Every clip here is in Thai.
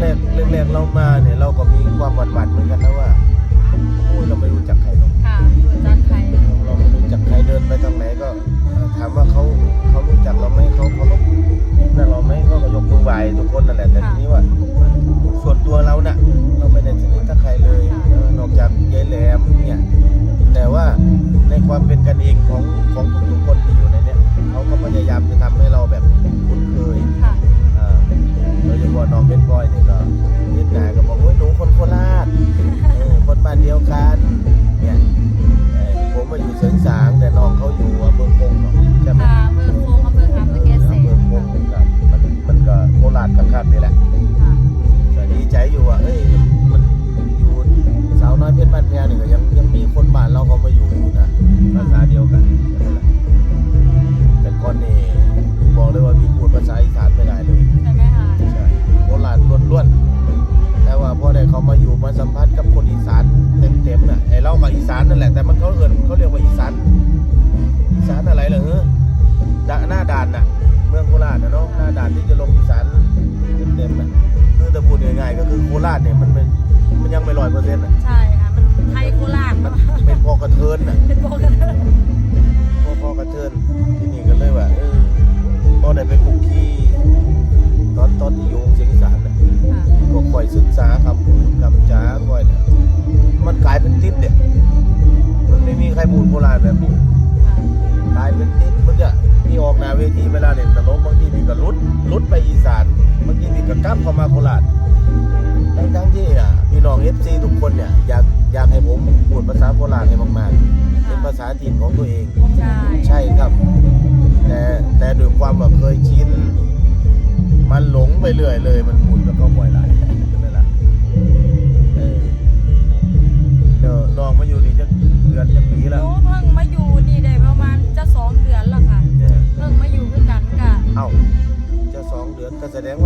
แรกๆแรกๆเรามาเนี่ยเราก็มีความหวั่นๆเหมือนกันนะว่าโอ้ยเราไม่รู้จักใครหรอกค่ะอยู่จันไทยเราไม่รู้จักใครเดินไปทางไหนก็เอ่อถามว่าเขาเขารู้จักเราไหมเขาเขารพนั่นเราไหมเขาก็ยกมือไหวทุกคนนั่นแหละแต่ทีนี้ว่า ส่วนตัวเราน่ะ เราไม่ได้สนิทกับใครเลยเออนอกจากยายแหลมเนี่ยแต่ว่าในความเป็นกันเองของของทุกๆคนที่อยู่ในเนี้ย ราชเนี่ยมันเป็นมันยังไม่ร้อยเปอร์เซ็นต์อะใช่ค่ะ มันไทยโคราชมันเนาะเป็นพอกระเทินน่ะเป็นโปกันพอพอกระเทินที่นี่ก็เลยว่าเออพอได้ไปคุกคีตอนตอนที่อยู่เสียงอีสานน่ะค่ะก็ค่อยศึกษาคำพูดคำจาค่อยเนี่ยมันกลายเป็นติดเนี่ยมันไม่มีใครพูดโบราณแบบนี้ค่ะกลายเป็นติดมันจะพี่ออกหน้าเวทีเวลาเล่นตลกบางทีพี่ก็ลุดลุดไปอีสานบางทีพี่ก็กลับเข้ามาโคราช ถิ่นของตัวเอง ใช่ใช่ครับ แต่แต่ด้วยความว่าเคยชินมันหลงไปเรื่อยเลย มันพูดแล้วก็บ่อยหลายใช่ไหมล่ะเออเดี๋ยวลองมาอยู่นี่จะเดือนจะปีหแล้วนูเพิ่งมาอยู่นี่ได้ประมาณจะสองเดือนแล้วค่ะเนี่ยเพิ่งมาอยู่ด้วยกันกะเอ้าจะสองเดือนก็แสดงว่า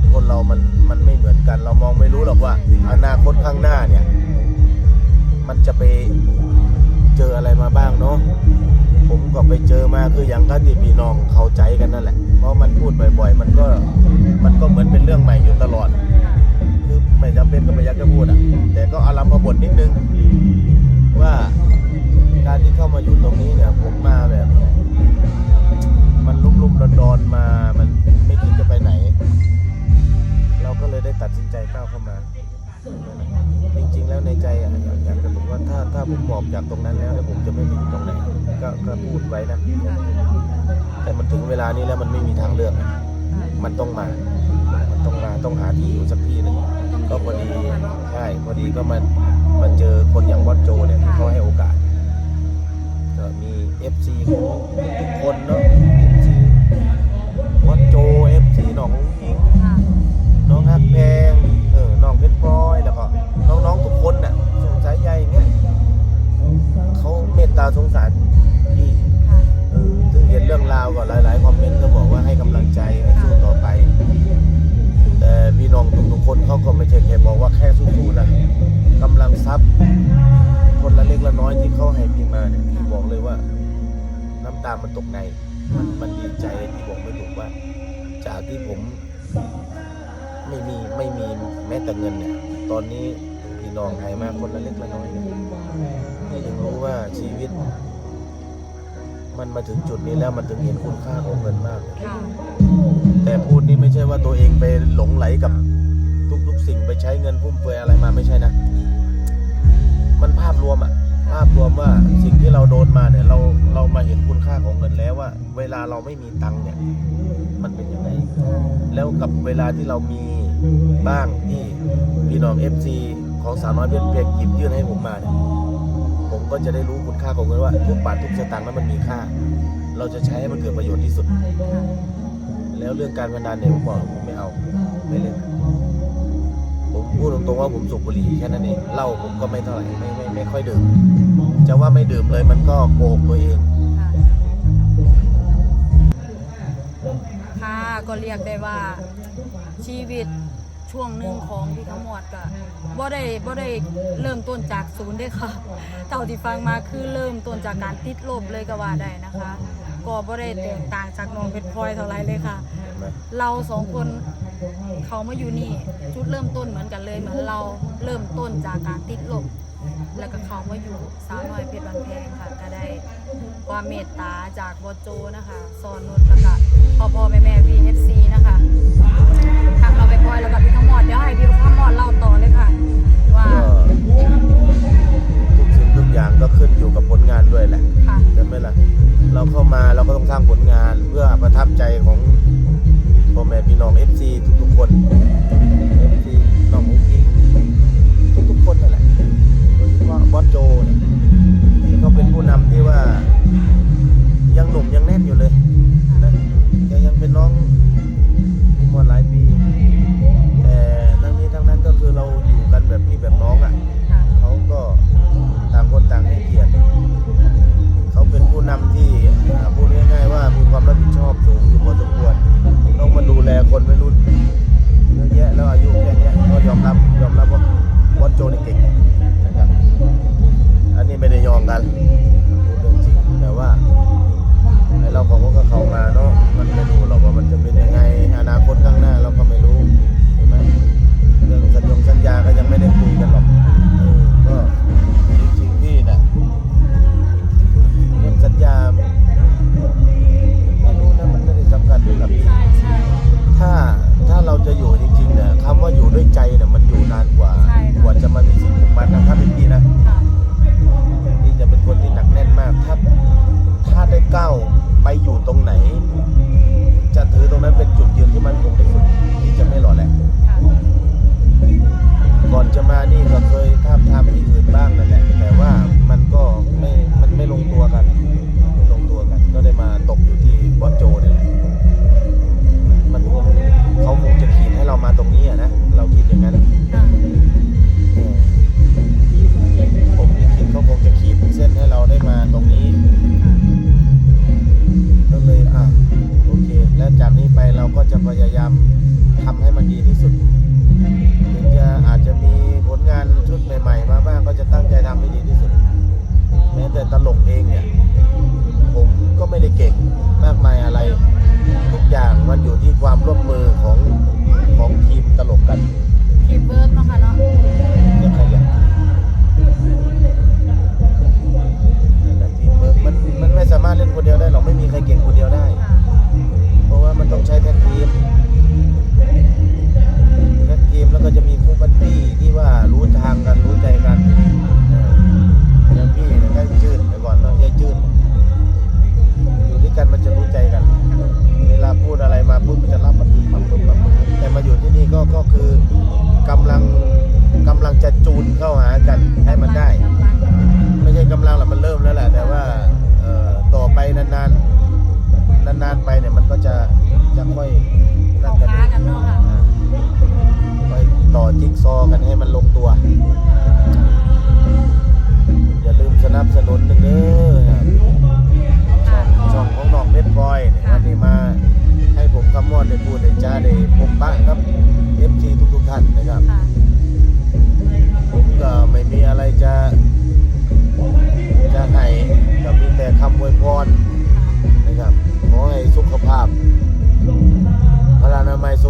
ดคนเรามันมันไม่เหมือนกัน เรามองไม่รู้หรอกว่า อนาคตข้างหน้าเนี่ย มันจะไปเจออะไรมาบ้างเนาะผมก็ไปเจอมาคืออย่างก็ที่พี่น้องเข้าใจกันนั่นแหละ เพราะมันพูดบ่อยๆ มันก็มันก็เหมือนเป็นเรื่องใหม่อยู่ตลอด คือไม่จำเป็นก็ไม่อยากจะพูดอะ แต่ก็อารมณ์พบทนิดนึงว่า ถ้าถ้าผมบอกจากตรงนั้นแล้วเนี่ยผมจะไม่ไปอยู่ตรงไหนก็ก็พูดไว้นะ แต่มันถึงเวลานี้แล้วมันไม่มีทางเลือก มันต้องมา มันต้องมาต้องหาที่อยู่สักที่หนึงก็พอดีใช่พอดีก็มามาเจอคนอย่างวัดโจเนี่ยที่เขาให้โอกาสก็มี FC ของทุกคนเนาะ FC วัดโจ FC หนอง สงสารพี่ค่ะเออซึ่งเห็นเรื่องราวก็หลาย ๆ คอมเมนต์ก็บอกว่าให้กำลังใจให้สู้ มันมาถึงจุดนี้แล้วมันถึงเห็นคุณค่าของเงินมากเลยค่ะแต่พูดนี่ไม่ใช่ว่าตัวเองไปหลงไหลกับทุกๆ สิ่งไปใช้เงินฟุ่มเฟือยอะไรมาไม่ใช่นะ มันภาพรวมอะภาพรวมว่าสิ่งที่เราโดนมาเนี่ย เราเรามาเห็นคุณค่าของเงินแล้วว่า เวลาเราไม่มีตังค์เนี่ย มันเป็นยังไงแล้วกับเวลาที่เรามีบ้างที่พี่น้อง FC ของสาวน้อยเพชรเพียงหยิบยื่นให้ผมมาเนี่ย ผมก็จะได้รู้คุณค่าของเงินว่าทุกบาททุกสตางค์นั้นมันมีค่า เราจะใช้ให้มันเกิดประโยชน์ที่สุด แล้วเรื่องการพนันเนี่ยผมบอกผมไม่เอาไม่เล่นผมพูดตรงๆว่าผมสูบบุหรี่แค่นั้นเองเหล้าผมก็ไม่เท่าไหร่ไม่ไม่ไม่ค่อยดื่มจะว่าไม่ดื่มเลยมันก็โกหกตัวเองค่ะค่ะก็เรียกได้ว่าชีวิต ช่วงหนึ่งของพี่ขมวดก็บ่ได้บ่ได้เริ่มต้นจากศูนย์ได้อค่ะเท่าที่ฟังมาคือเริ่มต้นจากการติดลบเลยก็ว่าได้นะคะ ก็บ่ได้แตกต่างจากน้องเพชรพลอยเท่าไรเลยค่ะเห็นไหมเราสองคนเขามาอยู่นี่จุดเริ่มต้นเหมือนกันเลยเหมือนเราเริ่มต้นจากการติดลบ แล้วก็เขามาอยู่สาวน้อยเพชรบันแพงค่ะ ก็ได้ความเมตตาจากบอโจนะคะซอนนุชแล้วก็พ่อพ่อแม่แม่พีเอฟซีนะคะทางเราไปพลอยแล้วกับพี่ขมอดเดี๋ยวให้พี่ขมอดเล่าต่อเลยค่ะ ว่าก็ทุกสิ่งทุกอย่างก็ขึ้นอยู่กับผลงานด้วยแหละค่ะใช่ไหมล่ะเราเข้ามาเราก็ต้องสร้างผลงานเพื่อประทับใจของพ่อแม่พี่น้อง FC ทุกๆคน FC น้องมุกอิงทุกๆคนนั่นแหละโดยเฉพาะ บอสโจ จะจะให้กับมีแต่คำอวยพรนะครับขอให้สุขภาพพลานามัยสม